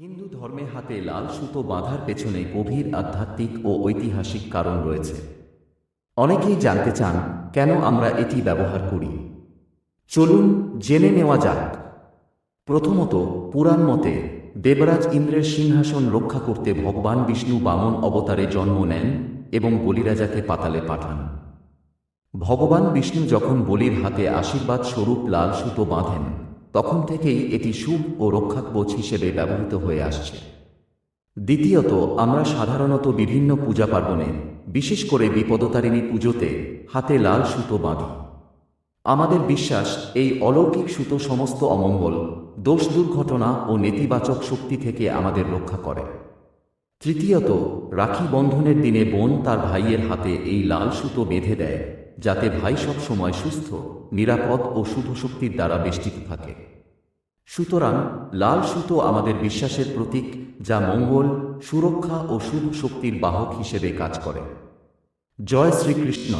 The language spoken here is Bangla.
হিন্দু ধর্মে হাতে লাল সুতো বাঁধার পেছনে গভীর আধ্যাত্মিক ও ঐতিহাসিক কারণ রয়েছে। অনেকেই জানতে চান, কেন আমরা এটি ব্যবহার করি? চলুন জেনে নেওয়া যাক। প্রথমত, পুরাণ মতে, দেবরাজ ইন্দ্রের সিংহাসন রক্ষা করতে ভগবান বিষ্ণু বামন অবতারে জন্ম নেন এবং বলিরাজাকে পাতালে পাঠান। ভগবান বিষ্ণু যখন বলির হাতে আশীর্বাদ স্বরূপ লাল সুতো বাঁধেন তখন থেকেই এটি শুভ ও রক্ষাকবচ হিসেবে ব্যবহৃত হয়ে আসছে। দ্বিতীয়ত, আমরা সাধারণত বিভিন্ন পূজা পার্বণে, বিশেষ করে বিপদতারিণী পুজোতে, হাতে লাল সুতো বাঁধি। আমাদের বিশ্বাস, এই অলৌকিক সুতো সমস্ত অমঙ্গল, দোষ দুর্ঘটনা ও নেতিবাচক শক্তি থেকে আমাদের রক্ষা করে। তৃতীয়ত, রাখি বন্ধনের দিনে বোন তার ভাইয়ের হাতে এই লাল সুতো বেঁধে দেয়। যাতে ভাই সব সময় সুস্থ, নিরাপদ ও শুভ শক্তির দ্বারা বেষ্টিত থাকে। সুতরাং, লাল সুতো আমাদের বিশ্বাসের প্রতীক, যা মঙ্গল, সুরক্ষা ও শুভ শক্তির বাহক হিসেবে কাজ করে। জয় শ্রীকৃষ্ণ।